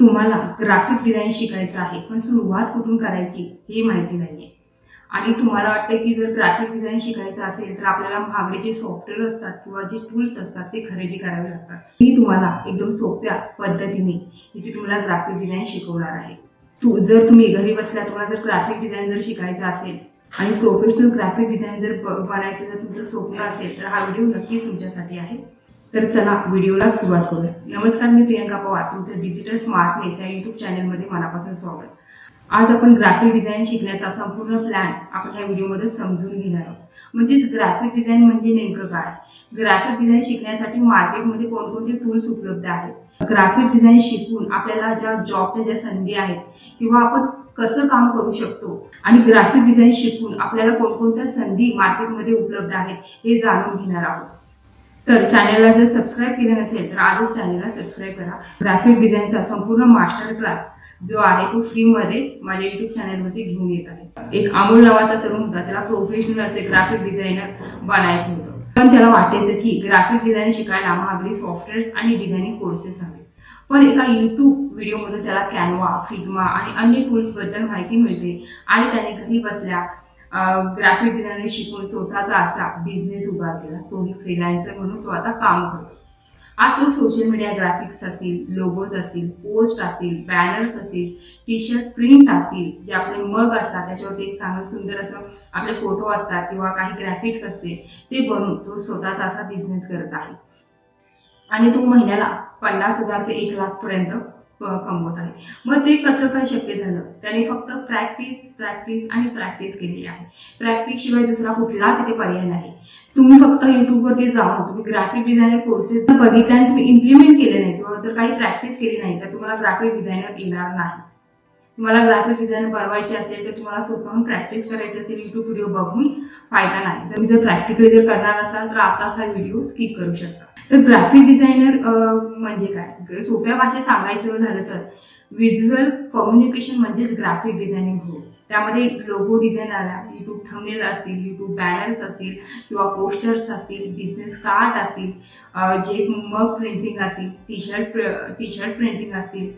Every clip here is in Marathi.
तुम्हाला ग्राफिक डिझाईन शिकायचं आहे पण सुरुवात कुठून करायची हे माहिती नाहीये. आणि तुम्हाला वाटतं की जर ग्राफिक डिझाईन शिकायचं असेल तर आपल्याला महागडे जे सॉफ्टवेअर असतात किंवा जे टूल्स असतात ते खरेदी करावे लागतात. मी तुम्हाला एकदम सोप्या पद्धतीने इथे तुम्हाला ग्राफिक डिझाईन शिकवणार आहे. तू जर तुम्ही घरी बसल्या तुम्हाला जर ग्राफिक डिझाईन जर शिकायचं असेल आणि प्रोफेशनल ग्राफिक डिझाईन जर बनायचं जर तुमचं स्वप्न असेल तर हा व्हिडिओ नक्कीच तुमच्यासाठी आहे. तर चला व्हिडिओला सुरुवात करूया. नमस्कार मी प्रियंका पवार तुमचं डिजिटल स्मार्ट नेचा युट्यूब चॅनलमध्ये मनापासून स्वागत. आज आपण ग्राफिक डिझाईन शिकण्याचा संपूर्ण प्लॅन आपण ह्या व्हिडिओमध्ये समजून घेणार आहोत. म्हणजेच ग्राफिक डिझाईन म्हणजे नेमकं काय? ग्राफिक डिझाईन शिकण्यासाठी मार्केटमध्ये कोणकोणते टूल्स उपलब्ध आहेत? ग्राफिक डिझाईन शिकून आपल्याला ज्या जॉबच्या ज्या संधी आहेत किंवा आपण कसं काम करू शकतो आणि ग्राफिक डिझाईन शिकून आपल्याला कोणकोणत्या संधी मार्केटमध्ये उपलब्ध आहेत हे जाणून घेणार आहोत. तर चॅनलला जर सबस्क्राईब केलं नसेल तर आजच चॅनलला सबस्क्राईब करा. ग्राफिक डिझाईनचा संपूर्ण मास्टर क्लास जो आहे तो फ्रीमध्ये माझ्या युट्यूब चॅनलवरती घेऊन येत आहे. एक अमोल नावाचा तरुण होता त्याला प्रोफेशनल असे ग्राफिक डिझायनर बनायचं होतं. पण त्याला वाटायचं की ग्राफिक डिझाईन शिकायला महागडी सॉफ्टवेअर्स आणि डिझायनिंग कोर्सेस हवे. पण एका युट्यूब व्हिडिओमध्ये त्याला कॅनवा फिग्मा आणि अन्य टूल्सबद्दल माहिती मिळते आणि त्याने घरी बसल्या ग्राफिक डिझायनर शिकून स्वतःचा असा बिझनेस उभा केला. तोही फ्रीलान्सर म्हणून तो आता काम करतो. आज तो सोशल मीडिया ग्राफिक्स असतील लोगोज असतील पोस्ट असतील बॅनर्स असतील टी शर्ट प्रिंट असतील जे आपले मग असतात त्याच्यावरती एक चांगलं सुंदर असं आपले फोटो असतात किंवा काही ग्राफिक्स असते ते बनवून तो स्वतःचा असा बिझनेस करत आहे. आणि तो महिन्याला पन्नास हजार ते एक लाखपर्यंत कमवत आहे. मग ते कसं काय शक्य झालं? त्याने फक्त प्रॅक्टिस प्रॅक्टिस आणि प्रॅक्टिस केली आहे. प्रॅक्टिस शिवाय दुसरा कुठलाच इथे पर्याय नाही. तुम्ही फक्त युट्यूबवरती जाऊन तुम्ही ग्राफिक डिझायनर कोर्सेस जर बघितले आणि तुम्ही इम्प्लिमेंट केले नाही किंवा जर काही प्रॅक्टिस केली नाही तर तुम्हाला ग्राफिक डिझायनर येणार नाही. तुम्हाला ग्राफिक डिझाईन बनवायचे असेल तर तुम्हाला स्वतःहून प्रॅक्टिस करायची असेल युट्यूब व्हिडिओ बघून फायदा नाही. जर तुम्ही जर प्रॅक्टिकली जर करणार असाल तर आता असा व्हिडिओ स्किप करू शकता. तर ग्राफिक डिझायनर म्हणजे काय? सोप्या भाषेत सांगायचं झालं तर व्हिज्युअल कम्युनिकेशन म्हणजेच ग्राफिक डिझायनिंग हो. त्यामध्ये लोगो डिझाईन आला युट्यूब थंबनेल असतील युट्यूब बॅनर्स असतील किंवा पोस्टर्स असतील बिझनेस कार्ड असतील जे मग प्रिंटिंग असतील T shirt T shirt printing असतील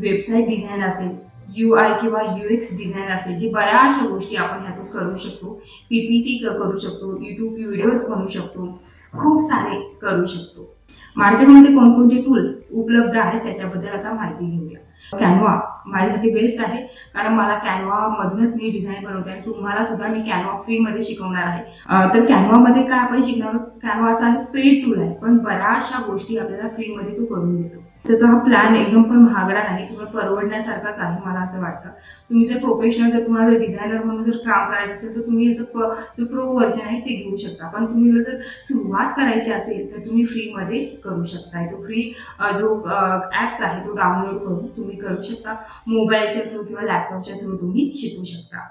वेबसाईट डिझाईन असेल यू आय किंवा यू एक्स डिझाईन असेल ही बऱ्याचशा गोष्टी आपण ह्यातून करू शकतो. पी पी टी करू शकतो युट्यूब व्हिडिओज बनवू शकतो. खूप सारे करू शकतो. मार्केटमध्ये कोणकोणते टूल्स उपलब्ध आहेत त्याच्याबद्दल आता माहिती घेऊया. कॅनवा माझ्यासाठी बेस्ट आहे कारण मला कॅनवा मधूनच मी डिझाईन बनवते आणि तुम्हाला सुद्धा मी कॅनवा फ्रीमध्ये शिकवणार आहे. तर कॅनवामध्ये काय आपण शिकणार कॅनवा असा आहे पेड टूल आहे पण बऱ्याचशा गोष्टी आपल्याला फ्रीमध्ये तो करून देतो. त्याचा हा प्लॅन एकदम पण महागडा नाही तुम्हाला परवडण्यासारखाच आहे मला असं वाटतं. तुम्ही जर प्रोफेशनल जर तुम्हाला जर डिझायनर म्हणून जर काम करायचं असेल तर तुम्ही याचं प- जो प्रो व्हर्जन आहे ते घेऊ शकता. पण तुम्ही जर सुरुवात करायची असेल तर तुम्ही फ्रीमध्ये करू शकता तो फ्री जो ॲप्स आहे तो डाउनलोड करून तुम्ही करू शकता. मोबाईलच्या थ्रू किंवा लॅपटॉपच्या थ्रू तुम्ही शिकू शकता.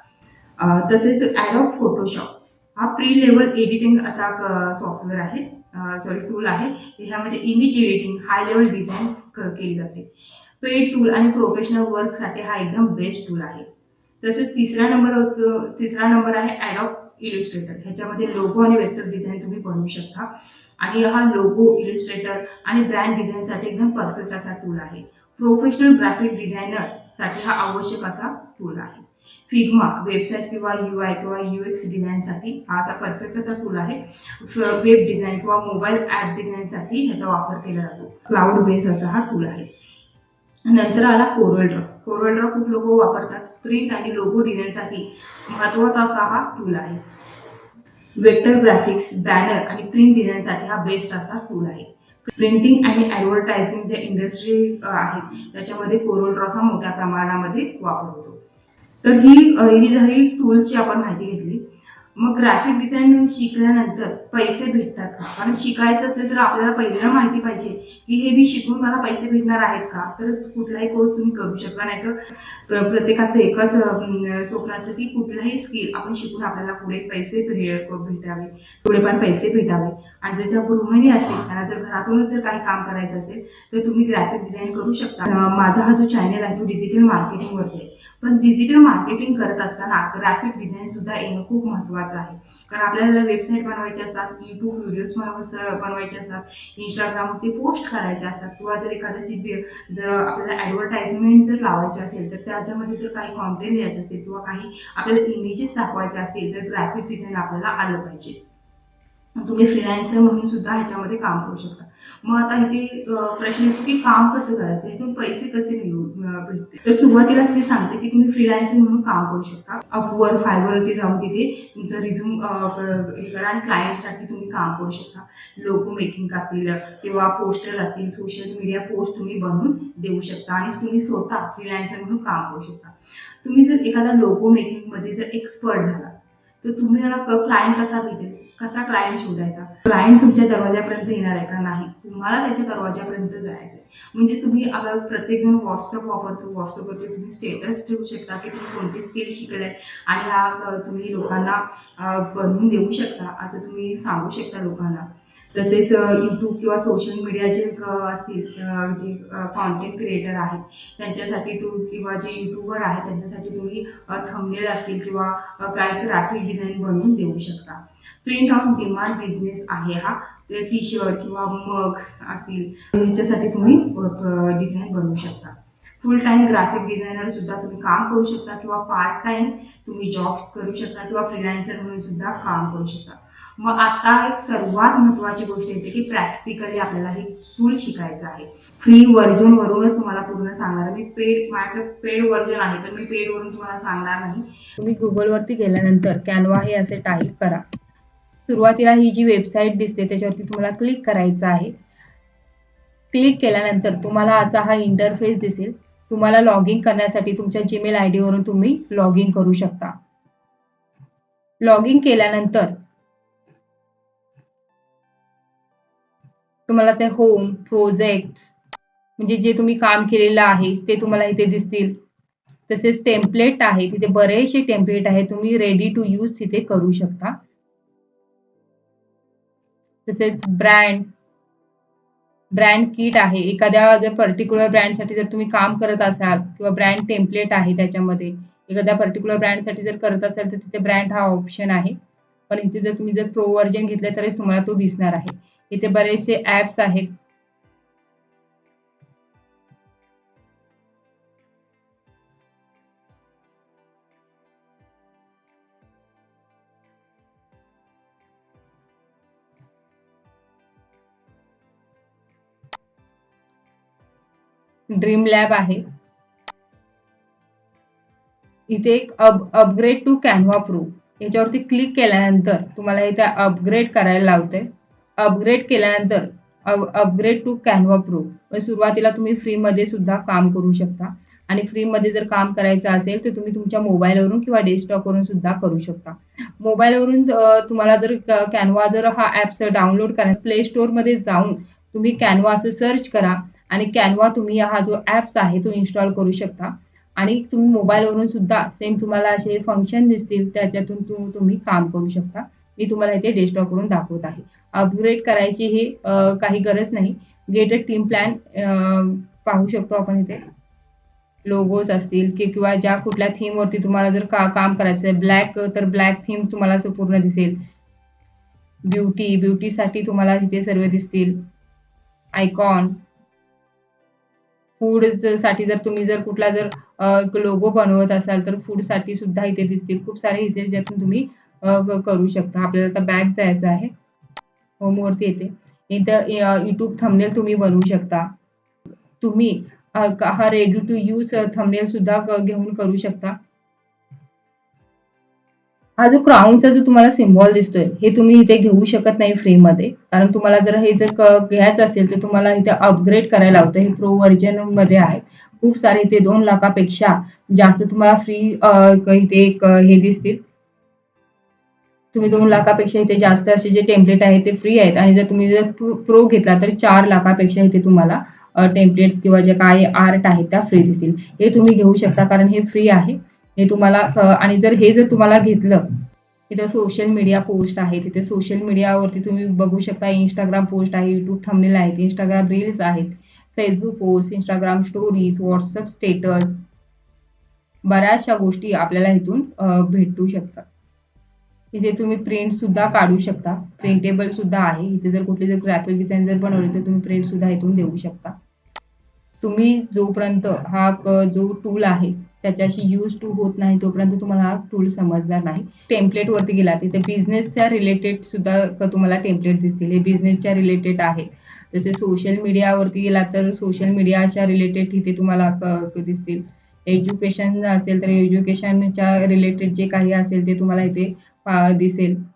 तसेच ॲडॉप फोटोशॉप हा प्री लेवल एडिटिंग असा सॉफ्टवेअर आहे. सॉरी टूल आहे. ह्यामध्ये image editing high level design केली जाते. पेड टूल आणि प्रोफेशनल वर्कसाठी हा एकदम बेस्ट टूल आहे. तसेच तिसरा नंबर तिसरा नंबर आहे ॲडॉप इलिस्ट्रेटर ह्याच्यामध्ये लोगो आणि वेक्टर डिझाईन तुम्ही बनवू शकता. आणि हा लोगो इलिस्ट्रेटर आणि ब्रँड डिझाईनसाठी एकदम परफेक्ट असा टूल आहे. प्रोफेशनल ग्राफिक डिझायनरसाठी हा आवश्यक असा टूल आहे. फिग्मा वेबसाईट किंवा यू आय किंवा यू एक्स डिझाईनसाठी हा असा परफेक्ट असा टूल आहे. वेब डिझाईन किंवा मोबाईल ॲप डिझाईनसाठी ह्याचा वापर केला जातो. क्लाउड बेस असा हा टूल आहे. नंतर आला कोरल ड्रॉ कोरल ड्रॉ खूप लोक वापरतात. प्रिंट आणि लोगो डिझाईनसाठी महत्त्वाचा असा हा टूल आहे. वेक्टर ग्राफिक्स बॅनर आणि प्रिंट डिझाईनसाठी हा बेस्ट असा टूल आहे. प्रिंटिंग आणि ॲडव्हर्टायझिंग ज्या इंडस्ट्री आहेत त्याच्यामध्ये कोरल ड्रॉचा मोठ्या प्रमाणामध्ये वापर होतो. तर ही ही झाली टूल्सची आपण माहिती घेतली. मग ग्राफिक डिझाईन शिकल्यानंतर पैसे भेटतात का? कारण शिकायचं असेल तर आपल्याला पहिल्यांदा माहिती पाहिजे की हे मी शिकून मला पैसे भेटणार आहेत का? तर कुठलाही कोर्स तुम्ही करू शकता. नाही तर प्रत्येकाचं एकच स्वप्न असतं की कुठलाही स्किल आपण शिकून आपल्याला पुढे पैसे भेटावे. थोडेफार पैसे भेटावे. आणि ज्याच्या गृहिणी असतील त्यांना जर घरातूनच जर काही काम करायचं असेल तर तुम्ही ग्राफिक डिझाईन करू शकता. माझा हा जो चॅनल आहे तो डिजिटल मार्केटिंगवरती आहे. पण डिजिटल मार्केटिंग करत असताना ग्राफिक डिझाईन सुद्धा येणं खूप महत्त्वाचं महत्त्वाचं आहे. कारण आपल्याला वेबसाईट बनवायची असतात युट्यूब व्हिडिओज बनवायचे असतात इंस्टाग्रामवरती पोस्ट करायचे असतात किंवा जर एखाद्याची जर आपल्याला ॲडव्हर्टाइजमेंट जर लावायची असेल तर त्याच्यामध्ये जर काही कॉन्टेंट द्यायचं असेल किंवा काही आपल्याला इमेजेस दाखवायचे असतील तर ग्राफिक डिझाईन आपल्याला आलं पाहिजे. तुम्ही फ्रीलान्सर म्हणून सुद्धा ह्याच्यामध्ये काम करू शकता. मग आता इथे प्रश्न येतो की काम कसं करायचं? इथून पैसे कसे मिळू भेटते तर सुरुवातीलाच मी सांगते की तुम्ही फ्रीलान्सिंग म्हणून काम करू शकता. अपवर फायबरवरती जाऊन तिथे तुमचं रिझ्यूम हे करा आणि क्लायंटसाठी तुम्ही काम करू शकता. लोगो मेकिंग असतील किंवा पोस्टर असतील सोशल मीडिया पोस्ट तुम्ही बनवून देऊ शकता आणि तुम्ही स्वतः फ्रीलान्सर म्हणून काम करू शकता. तुम्ही जर एखादा लोगो मेकिंगमध्ये जर एक्सपर्ट झाला तर तुम्ही त्याला क्लायंट कसा भेटेल? कसा क्लायंट शोधायचा? क्लायंट तुमच्या दरवाजापर्यंत येणार आहे का नाही? तुम्हाला त्याच्या दरवाजापर्यंत जायचं आहे म्हणजेच तुम्ही आता प्रत्येक जण व्हॉट्सअप वापरतो. व्हॉट्सअपवरती तुम्ही स्टेटस ठेवू शकता की तुम्ही कोणती स्किल शिकले आणि हा तुम्ही लोकांना बनवून देऊ शकता असं तुम्ही सांगू शकता लोकांना. तसेच यूट्यूब किंवा सोशल मीडिया जे असतील जे कॉन्टेंट क्रिएटर आहेत त्यांच्यासाठी तू किंवा जे युट्यूबर आहेत त्यांच्यासाठी तुम्ही थंबनेल असतील किंवा काही काय ग्राफिक डिझाईन बनवून देऊ शकता. प्रिंट ऑन डिमांड बिझनेस आहे हा. टी शर्ट किंवा मग्स असतील ह्याच्यासाठी तुम्ही डिझाईन बनवू शकता. फुल टाइम ग्राफिक डिझायनर सुद्धा तुम्ही काम करू शकता किंवा पार्ट टाइम तुम्ही जॉब करू शकता किंवा फ्रीलान्सर म्हणून सुद्धा काम करू शकता. मग आता एक सर्वात महत्त्वाची गोष्ट येते की प्रॅक्टिकली आपल्याला हे टूल शिकायचं आहे. फ्री व्हर्जनवरूनच तुम्हाला पूर्ण सांगणार मी पेड माझ्याकडे पेड व्हर्जन आहे तर मी पेड वरून तुम्हाला सांगणार नाही. तुम्ही गुगलवरती गेल्यानंतर कॅनवा हे असे टाईप करा. सुरुवातीला ही जी वेबसाईट दिसते त्याच्यावरती तुम्हाला क्लिक करायचं आहे. क्लिक केल्यानंतर तुम्हाला असा हा इंटरफेस दिसेल. तुम्हाला लॉग इन करण्यासाठी तुमच्या जीमेल आय वरून तुम्ही लॉग इन करू शकता. लॉग इन केल्यानंतर तुम्हाला ते होम प्रोजेक्ट म्हणजे जे तुम्ही काम केलेलं आहे ते तुम्हाला इथे दिसतील. तसेच टेम्पलेट आहे तिथे बरेचसे टेम्पलेट आहे तुम्ही रेडी टू यूज तिथे करू शकता. तसेच ब्रँड ब्रँड किट आहे. एखाद्या जर पर्टिक्युलर ब्रँडसाठी जर तुम्ही काम करत असाल किंवा ब्रँड टेम्पलेट आहे त्याच्यामध्ये एखाद्या पर्टिक्युलर ब्रँडसाठी जर करत असाल तर तिथे ब्रँड हा ऑप्शन आहे. पण इथे जर तुम्ही जर प्रो व्हर्जन घेतलं तरच तुम्हाला तो दिसणार आहे. इथे बरेचसे ऍप्स आहेत. ड्रीम लॅब आहे. इथे एक up upgrade to Canva pro याच्यावरती क्लिक केल्यानंतर तुम्हाला इथे अपग्रेड करायला लावते अपग्रेड केल्यानंतर अपग्रेड टू कॅनव्हा प्रो सुरुवातीला तुम्ही फ्रीमध्ये सुद्धा काम करू शकता. आणि फ्रीमध्ये जर काम करायचं असेल तर तुम्ही तुमच्या मोबाईलवरून किंवा डेस्कटॉपवरून सुद्धा करू शकता. मोबाईलवरून तुम्हाला जर कॅनव्हा जर हा ॲप्स डाउनलोड करा प्ले स्टोअरमध्ये जाऊन तुम्ही कॅनव्हा असं सर्च करा. आणि कॅनवा तुम्ही हा जो ॲप्स आहे तो इन्स्टॉल करू शकता. आणि तुम्ही मोबाईलवरून सुद्धा सेम तुम्हाला असे फंक्शन दिसतील त्याच्यातून तु, तुम्ही काम करू शकता. मी तुम्हाला इथे डेस्कटॉपवरून दाखवत आहे. अपग्रेड करायची हे काही गरज नाही. गेटेड टीम प्लॅन पाहू शकतो आपण इथे. लोगोज असतील की किंवा ज्या कुठल्या थीमवरती तुम्हाला जर का काम करायचं आहे ब्लॅक तर ब्लॅक थीम तुम्हाला असं पूर्ण दिसेल. ब्युटी ब्युटीसाठी तुम्हाला इथे सर्व दिसतील. आयकॉन फूडसाठी जर तुम्ही जर कुठला जर लोगो बनवत असाल तर फूडसाठी सुद्धा इथे दिसतील. खूप सारे इथे ज्यातून तुम्ही क- करू शकता. आपल्याला आता बॅग जायचं आहे. होमवरती येते. इथं युट्यूब थंबनेल तुम्ही बनवू शकता. तुम्ही हा रेडी टू यूज थंबनेल सुद्धा घेऊन करू शकता. हा जो क्राऊनचा जो तुम्हाला सिम्बॉल दिसतोय हे तुम्ही इथे घेऊ शकत नाही फ्रीमध्ये कारण तुम्हाला जर हे जर घ्यायचं असेल तर तुम्हाला इथे अपग्रेड करायला होतं हे प्रो व्हर्जनमध्ये आहे. खूप सारे इथे दोन लाखापेक्षा जास्त तुम्हाला फ्री इथे एक हे दिसतील. तुम्ही दोन लाखापेक्षा इथे जास्त असे जे टेम्पलेट आहेत ते फ्री आहेत. आणि जर तुम्ही जर प्रो घेतला तर चार लाखापेक्षा इथे तुम्हाला टेम्पलेट्स किंवा जे काही आर्ट आहेत त्या फ्री दिसतील. हे तुम्ही घेऊ शकता कारण हे फ्री आहे. हे तुम्हाला आणि जर हे जर तुम्हाला घेतलं तिथं सोशल मीडिया पोस्ट आहे तिथे सोशल मीडियावरती तुम्ही बघू शकता इंस्टाग्राम पोस्ट आहे युट्यूब थंबनेल आहेत इंस्टाग्राम रील्स आहेत Facebook post Instagram stories WhatsApp status बऱ्याचशा गोष्टी आपल्याला इथून भेटू शकतात. इथे तुम्ही प्रिंट सुद्धा काढू शकता. प्रिंटेबल सुद्धा आहे. इथे जर कुठली जर ग्राफिक डिझाईन जर बनवली तर तुम्ही प्रिंट सुद्धा इथून देऊ शकता. तुम्ही जोपर्यंत हा जो टूल आहे त्याच्याशी यूज टू होत नाही तोपर्यंत तुम्हाला हा टूल समजणार नाही. टेम्पलेट वरती गेला तिथे बिझनेसच्या रिलेटेड सुद्धा तुम्हाला टेम्पलेट दिसतील. हे बिझनेसच्या रिलेटेड आहे. जसे सोशल मीडियावरती गेला तर सोशल मीडियाच्या रिलेटेड तिथे तुम्हाला दिसतील. एज्युकेशन असेल तर एज्युकेशनच्या रिलेटेड जे काही असेल ते तुम्हाला इथे पा- दिसेल.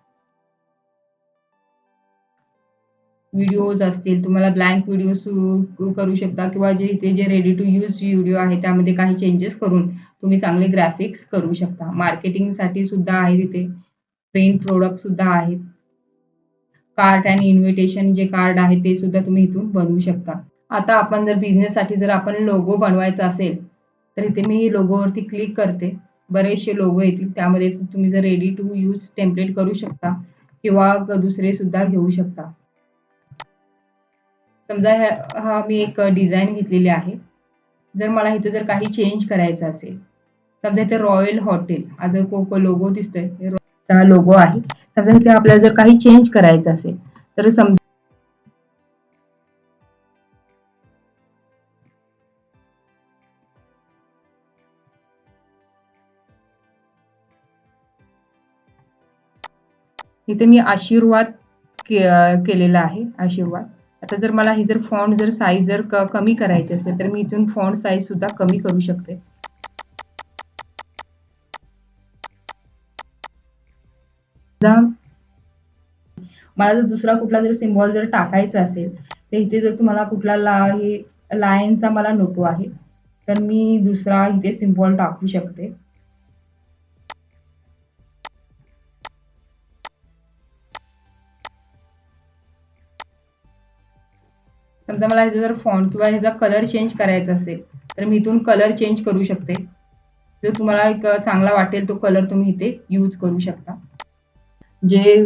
व्हिडिओज असतील तुम्हाला ब्लँक व्हिडिओ करू शकता किंवा जे इथे जे रेडी टू यूज व्हिडिओ आहे त्यामध्ये काही चेंजेस करून तुम्ही चांगले ग्राफिक्स करू शकता. मार्केटिंगसाठी सुद्धा आहे तिथे प्रिंट प्रोडक्ट सुद्धा आहेत. कार्ड आणि इन्व्हिटेशन जे कार्ड आहे ते सुद्धा तुम्ही इथून बनवू शकता. आता आपण जर बिझनेससाठी जर आपण लोगो बनवायचा असेल तर इथे मी लोगोवरती क्लिक करते. बरेचसे लोगो येतील. त्यामध्ये तुम्ही जर रेडी टू यूज टेम्पलेट करू शकता किंवा दुसरे सुद्धा घेऊ शकता. समजा ह्या- हा मी एक डिझाईन घेतलेली आहे. जर मला इथे जर काही चेंज करायचं असेल समजा इथे रॉयल हॉटेल हा जर कोको लोगो दिसतोय हा चा लोगो आहे. समजा इथे आपल्याला जर काही चेंज करायचं असेल तर समजा इथे मी आशीर्वाद के- केलेला आहे आशीर्वाद. आता जर मला ही जर फॉन्ट जर साईज जर क- कमी करायची असेल तर मी इथून फॉन्ट साईज सुद्धा कमी करू शकते. मला जर दुसरा कुठला जर सिम्बॉल जर टाकायचा असेल तर इथे जर तुम्हाला कुठला ला हे लायनचा मला नको आहे तर मी दुसरा इथे सिम्बॉल टाकू शकते. समजा मला ह्याचा जर फॉन्ट किंवा ह्याचा कलर चेंज करायचा असेल तर मी इथून कलर चेंज करू शकते. जो तुम्हाला एक चांगला वाटेल तो कलर तुम्ही इथे यूज करू शकता. जे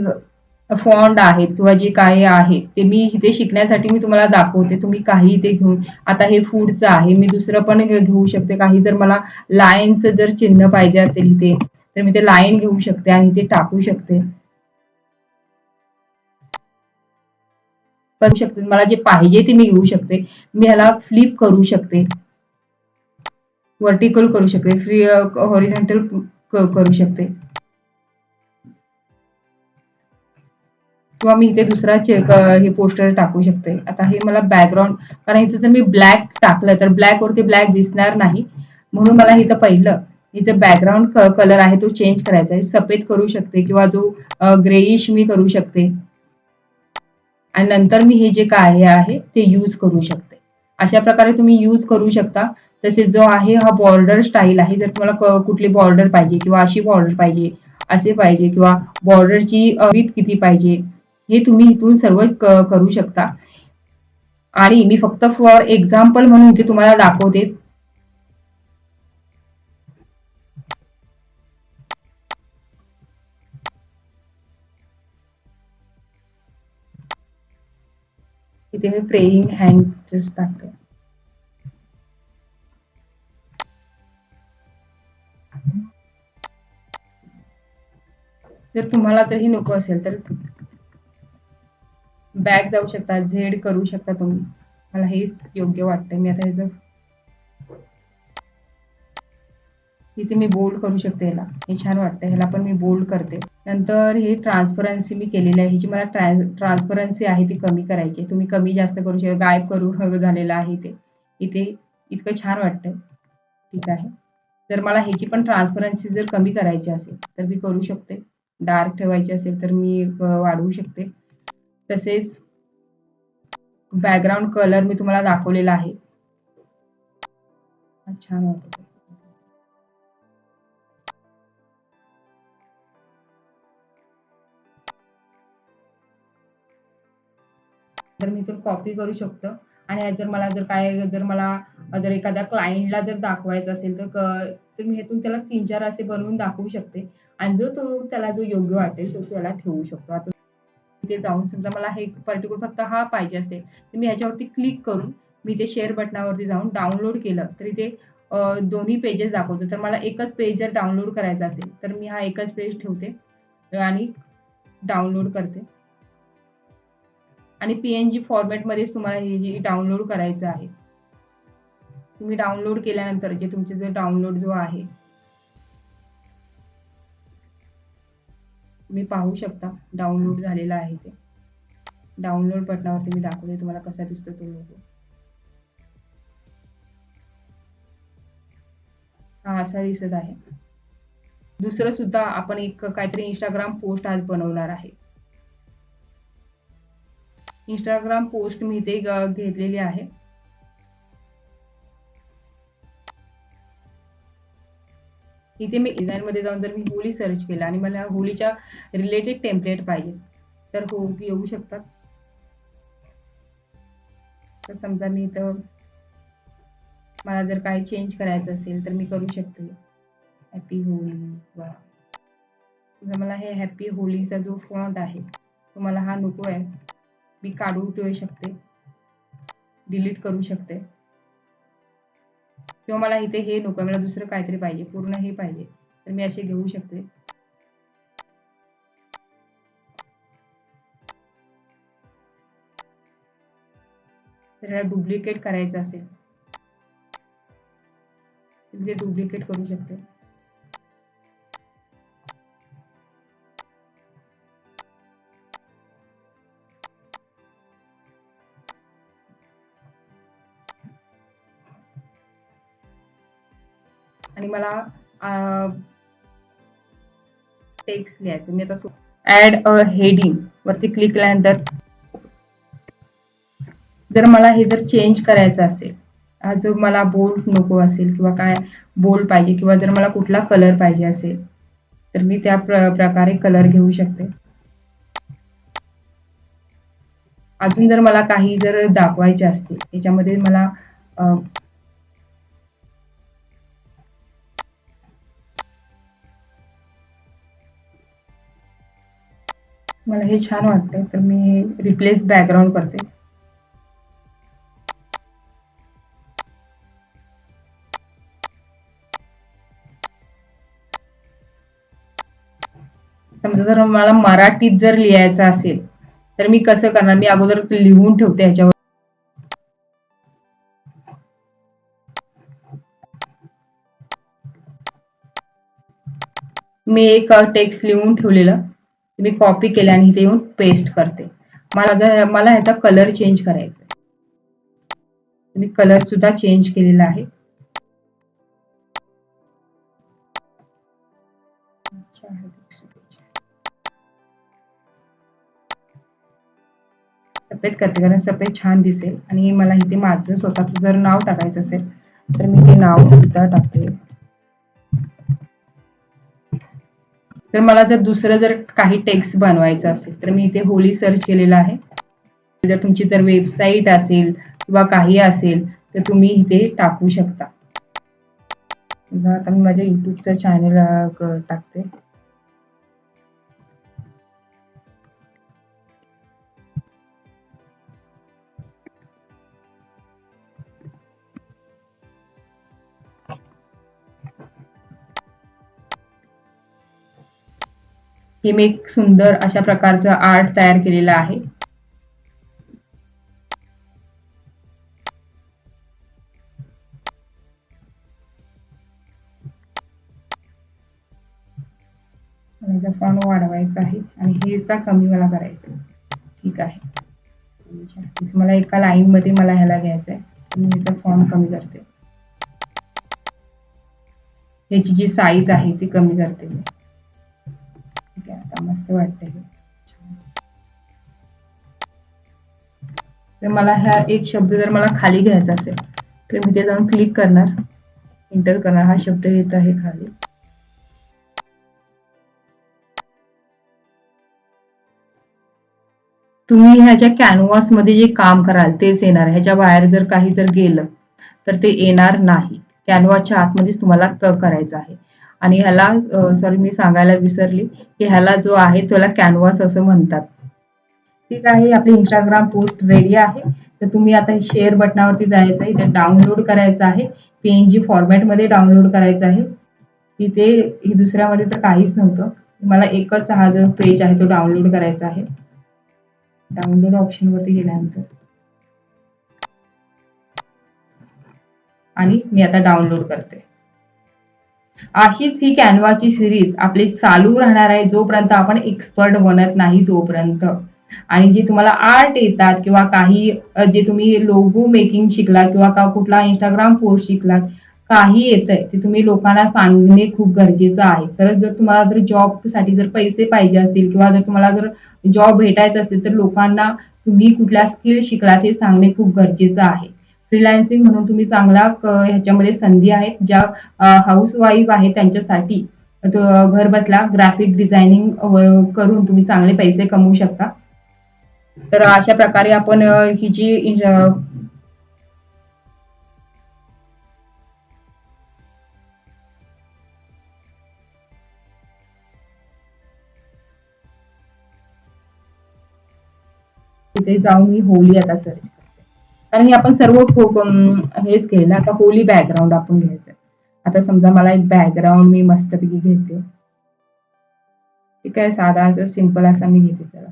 फॉन्ट आहेत किंवा जे काय आहे ते मी इथे शिकण्यासाठी मी तुम्हाला दाखवते. तुम्ही काही इथे घेऊन आता हे फूडचं आहे मी दुसरं पण घेऊ शकते. काही जर मला लाईनचं जर चिन्ह पाहिजे असेल इथे तर मी ते लाईन घेऊ शकते आणि ते टाकू शकते. करू शकते. मला जे पाहिजे ते मी घेऊ शकते. मी ह्याला फ्लिप करू शकते. वर्टिकल करू शकते. फ्री हॉरिझॉन्टल करू शकते. किंवा मी इथे दुसरा चेक हे पोस्टर टाकू शकते. आता हे मला बॅकग्राऊंड कारण इथे जर मी ब्लॅक टाकलं तर ब्लॅक वरती ब्लॅक दिसणार नाही. म्हणून मला इथं पहिलं हिचं बॅकग्राऊंड कलर आहे तो चेंज करायचा आहे. सफेद करू शकते किंवा जो ग्रेइश मी करू शकते. आणि नंतर मी हे जे काय आहे ते यूज करू शकते. अशा प्रकारे तुम्ही यूज करू शकता. तसेच जो आहे हा बॉर्डर स्टाईल आहे. जर तुम्हाला कुठली बॉर्डर पाहिजे किंवा अशी बॉर्डर पाहिजे असे पाहिजे किंवा बॉर्डरची विथ किती पाहिजे हे तुम्ही इथून सर्व करू शकता. आणि मी फक्त फॉर एक्झाम्पल म्हणून इथे तुम्हाला दाखवते. इथे मी प्रेइंग हँड टाकते. जर तुम्हाला तर हे नको असेल तर बॅक जाऊ शकता झेड करू शकता तुम्ही. मला हेच योग्य वाटतंय. मी आता ह्याचं इथे मी बोल्ड करू शकते ह्याला. हे छान वाटतं ह्याला पण मी बोल्ड करते. नंतर हे ट्रान्सपरन्सी मी केलेली आहे. ह्याची मला ट्रान्सपरन्सी आहे ती कमी करायची. आहे. तुम्ही कमी जास्त करू शकता गायब करू हवं झालेलं आहे ते. इथे इतकं छान वाटतंय. ठीक आहे. जर मला ह्याची पण ट्रान्सपरन्सी जर कमी करायची असेल तर मी करू शकते. डार्क ठेवायची असेल तर मी वाढवू शकते. तसेच बॅकग्राऊंड कलर मी तुम्हाला दाखवलेला आहे. छान वाटत तर मी तर कॉपी करू शकतो. आणि जर मला जर काय जर मला जर एखाद्या क्लायंटला जर दाखवायचं असेल तर तर मी ह्यातून त्याला तीन चार असे बनवून दाखवू शकते. आणि जो तो त्याला जो योग्य वाटेल तो त्याला ठेवू शकतो. आता तिथे जाऊन समजा मला हे पर्टिक्युलर फक्त हा पाहिजे असेल तर मी ह्याच्यावरती क्लिक करून मी ते शेअर बटनावरती जाऊन डाउनलोड केलं. तर ते दोन्ही पेजेस दाखवतो. तर मला एकच पेज जर डाउनलोड करायचा असेल तर मी हा एकच पेज ठेवते आणि डाउनलोड करते. आणि पी एन जी तुम्हाला हे जे डाउनलोड करायचं आहे. तुम्ही डाउनलोड केल्यानंतर जे तुमचे जो डाउनलोड जो आहे तुम्ही पाहू शकता डाउनलोड झालेला आहे ते. डाउनलोड बटनावरती मी दाखवते तुम्हाला कसा दिसतो तो लोगो हा असा दिसत आहे. दुसरं सुद्धा आपण एक काहीतरी इंस्टाग्राम पोस्ट आज बनवणार आहे. इंस्टाग्राम पोस्ट मी इथे ग- घेतलेली आहे. इथे मी डिझाईन मध्ये जाऊन जर मी होली सर्च केला आणि मला होळीच्या रिलेटेड टेम्पलेट पाहिजे तर हो येऊ शकतात. तर समजा मी इथं मला जर काही चेंज करायचं असेल तर मी करू शकते. हॅपी होली वा मला हे हॅपी होलीचा जो फॉन्ट आहे तो मला हा नको आहे. मी काढून ठेवू शकते. डिलीट करू शकते. किंवा मला इथे हे नको मला दुसरं काहीतरी पाहिजे पूर्ण हे पाहिजे. तर मी असे घेऊ शकते. तर याला डुप्लिकेट करायचं असेल. ते डुप्लिकेट करू शकते. आणि मला टेक्स्ट लिहायचं मी आता ऍड अ हेडिंग वरती क्लिक केल्यानंतर जर मला हे जर चेंज करायचं असेल हा जो मला बोल्ड नको असेल किंवा काय बोल्ड पाहिजे किंवा जर मला कुठला कलर पाहिजे असेल तर मी त्या प्र प्रकारे कलर घेऊ शकते. अजून जर मला काही जर दाखवायचे असतील याच्यामध्ये मला मला हे छान वाटतंय तर मी रिप्लेस बॅकग्राऊंड करते. समजा जर मला मराठीत जर लिहायचं असेल तर मी कसं करणार? मी अगोदर लिहून ठेवते ह्याच्यावर मी एक टेक्स्ट लिहून ठेवलेलं. मी कॉपी केले आणि इथे येऊन पेस्ट करते. मला जर मला ह्याचा कलर चेंज करायचा आहे मी कलर सुद्धा चेंज केलेला आहे. सफेद करते कारण सफेद छान दिसेल. आणि मला इथे माझं स्वतःच जर नाव टाकायचं असेल तर मी ते नाव सुद्धा टाकते. तर मला जर दुसरं जर काही टेक्स्ट बनवायचं असेल तर मी इथे होली सर्च केलेलं आहे. जर तुमची जर वेबसाईट असेल किंवा काही असेल तर तुम्ही इथे टाकू शकता. आता मी माझ्या युट्यूबचा चॅनल टाकते. हे मी एक सुंदर अशा प्रकारचं आर्ट तयार केलेलं आहे. फॉन्ट वाढवायचा आहे. आणि हेचा कमी मला करायचा आहे. ठीक आहे. मला एका लाईन मध्ये मला ह्याला घ्यायचं आहे मी ह्याचा फॉन्ट कमी करते. ह्याची जी साईज आहे ती कमी करते मी. मस्त वाटते तर मला ह्या एक शब्द जर मला खाली घ्यायचा असेल तर मी ते जाऊन क्लिक करणार. एंटर करणार. हा शब्द येत आहे खाली. तुम्ही ह्याच्या कॅनव्हासमध्ये जे काम कराल तेच येणार ह्याच्या बाहेर जर काही जर गेलं तर ते येणार नाही. कॅनव्हासच्या आतमध्येच तुम्हाला क- करायचं आहे. आणि ह्याला सॉरी मी सांगायला विसरली की ह्याला जो आहे त्याला कॅनव्हास असं म्हणतात. ठीक आहे आपली इंस्टाग्राम पोस्ट रेडी आहे. तर तुम्ही आता शेअर बटनावरती जायचं आहे. इथे डाउनलोड करायचं आहे. पीएनजी फॉर्मॅटमध्ये डाउनलोड करायचं आहे. तिथे हे दुसऱ्यामध्ये तर काहीच नव्हतं. मला एकच हा जो पेज आहे तो डाउनलोड करायचा आहे. डाउनलोड ऑप्शनवरती गेल्यानंतर. आणि मी आता डाउनलोड करते. अशीच ही कॅनवाची सिरीज आपली चालू राहणार आहे जोपर्यंत आपण एक्सपर्ट बनत नाही तोपर्यंत. आणि जे तुम्हाला आर्ट येतात किंवा काही जे तुम्ही लोगो मेकिंग शिकलात किंवा का कुठला इंस्टाग्राम पोस्ट शिकलात काही येतंय ते तुम्ही लोकांना सांगणे खूप गरजेचं आहे. खरंच जर तुम्हाला जर जॉबसाठी जर पैसे पाहिजे असतील किंवा जर तुम्हाला जर जॉब भेटायचा असेल तर लोकांना तुम्ही कुठल्या स्किल शिकलात हे सांगणे खूप गरजेचं आहे. फ्रीलान्सिंग म्हणून तुम्ही चांगला ह्याच्यामध्ये संधी आहेत ज्या हाऊस वाईफ आहे त्यांच्यासाठी. घर बसला ग्राफिक डिझायनिंग करून तुम्ही चांगले पैसे कमवू शकता. तर अशा प्रकारे आपण ही जी तिथे जाऊन मी होली आता सर्च कारण हे आपण सर्व हेच घ्यायला आता होली बॅकग्राऊंड आपण घ्यायचं आता समजा मला एक बॅकग्राऊंड मी मस्तपैकी घेते. ठीक आहे साधा असं सिंपल असा मी घेते चला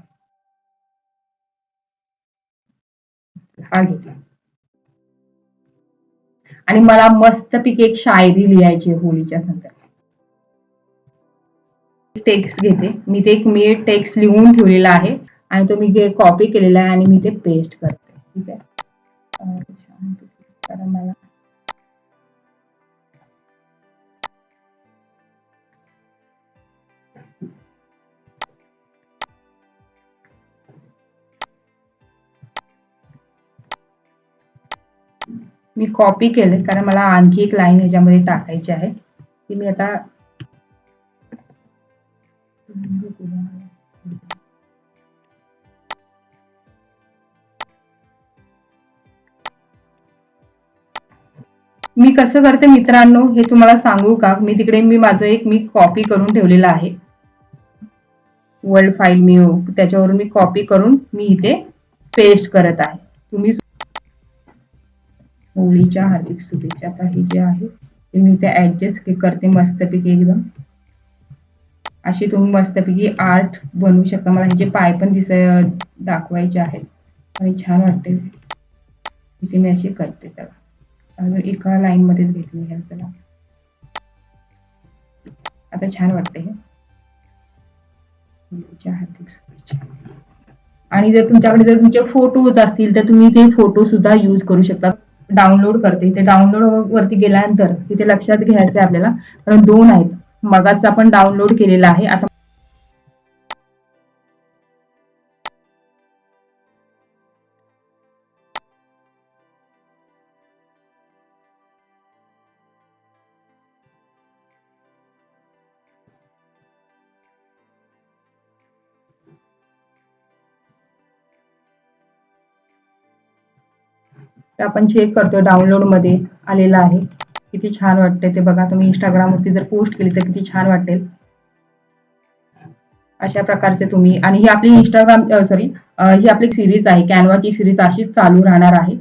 हा घेतला आणि मला मस्तपैकी एक शायरी लिहायची होलीच्या होळीच्या संदर्भात. टेक्स्ट घेते. मी ते एक मी टेक्स्ट लिहून ठेवलेला आहे. आणि तो मी कॉपी केलेला आहे आणि मी ते पेस्ट करते. ठीक आहे? कारण मला मी कॉपी केले कारण मला आणखी एक लाईन ह्याच्यामध्ये टाकायची आहे. ती मी आता मी कसं करते मित्रांनो हे तुम्हाला सांगू का? मी तिकडे मी माझं एक मी कॉपी करून ठेवलेलं आहे. वर्ल्ड फाईल मी त्याच्यावरून मी कॉपी करून मी इथे पेस्ट करत आहे. तुम्ही होळीच्या हार्दिक शुभेच्छा काही जे आहे ते मी इथे ऍडजस्ट करते मस्तपैकी एकदम. अशी तुम्ही मस्तपैकी आर्ट बनवू शकता. मला ह्याचे पाय पण दिस दाखवायचे आहेत. आणि छान वाटते इथे मी अशी करते चला एका लाईन मध्येच घेते मी ह्या चला. आता छान वाटते हे. हार्दिक शुभेच्छा. आणि जर तुमच्याकडे जर तुमचे फोटोज असतील तर तुम्ही ते फोटो सुद्धा यूज करू शकता. डाउनलोड करते. ते डाउनलोड वरती गेल्यानंतर तिथे लक्षात घ्यायचं आहे आपल्याला. कारण दोन आहेत. मगाच आपण डाउनलोड केलेला आहे. आता ते आपण चेक करतोय डाउनलोडमध्ये आलेलं आहे किती छान वाटते ते बघा. तुम्ही इंस्टाग्राम वरती जर पोस्ट केली तर किती छान वाटेल. अशा प्रकारचे तुम्ही आणि ही आपली इंस्टाग्राम सॉरी ही आपली सिरीज आहे कॅनवाची सिरीज अशीच चालू राहणार आहे.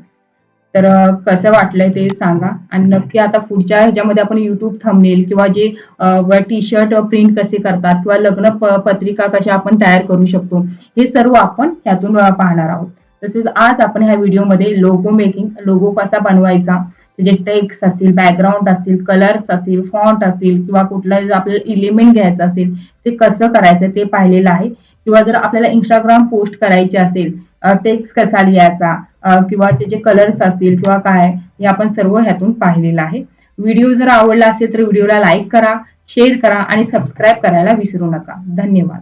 तर कसं वाटलंय ते सांगा. आणि नक्की आता पुढच्या ह्याच्यामध्ये आपण युट्यूब थंबनेल किंवा जे टी शर्ट प्रिंट कसे करतात किंवा लग्न प- पत्रिका कशा आपण तयार करू शकतो हे सर्व आपण ह्यातून पाहणार आहोत. तसेच आज आपण ह्या व्हिडिओमध्ये लोगो मेकिंग लोगो कसा बनवायचा त्याचे टेक्स्ट असतील बॅकग्राऊंड असतील कलर्स असतील फॉन्ट असतील किंवा कुठला जर आपल्याला इलिमेंट घ्यायचं असेल ते कसं करायचं ते पाहिलेलं आहे. किंवा जर आपल्याला इंस्टाग्राम पोस्ट करायचे असेल टेक्स्ट कसा लिहायचा किंवा त्याचे कलर्स असतील किंवा काय हे आपण सर्व ह्यातून पाहिलेलं आहे. व्हिडिओ जर आवडला असेल तर व्हिडिओला लाईक करा शेअर करा आणि सबस्क्राईब करायला विसरू नका. धन्यवाद.